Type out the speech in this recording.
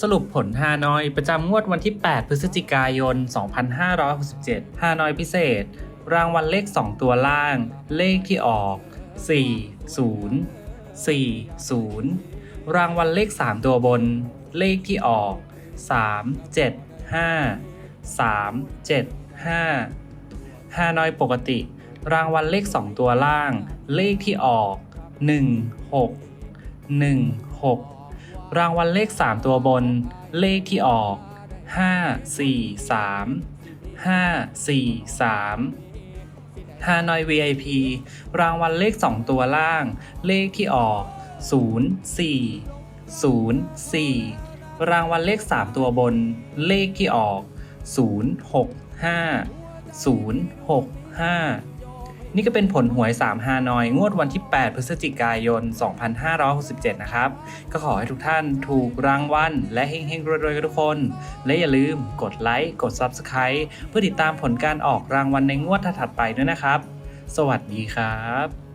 สรุปผลฮานอยประจำงวดวันที่ 8 พฤศจิกายน 2567 ฮานอยพิเศษ รางวัลเลข 2 ตัวล่าง เลขที่ออก 4 0 4 0 รางวัลเลข 3 ตัวบน เลขที่ออก 3 7 5 3 7 5 ฮานอยปกติ รางวัลเลข 2 ตัวล่าง เลขที่ออก 1 6 1 6 รางวัลเลข 3 ตัวบน เลขที่ออก 5 4 3 5 4 3ฮานอย VIP รางวัลเลข 2 ตัวล่าง เลขที่ออก 0 4 0 4 รางวัลเลข 3 ตัวบน เลขที่ออก 0 6 5 0 6 5 นี่ก็เป็นผลหวย 3 ฮานอย งวดวันที่ 8 พฤศจิกายน 2567 นะครับ ก็ขอให้ทุกท่านถูกรางวัลและเฮงๆรวยๆกันทุกคน และอย่าลืมกดไลค์กด Subscribe เพื่อติดตามผลการออกรางวัลในงวดถัดไปด้วยนะครับ สวัสดีครับ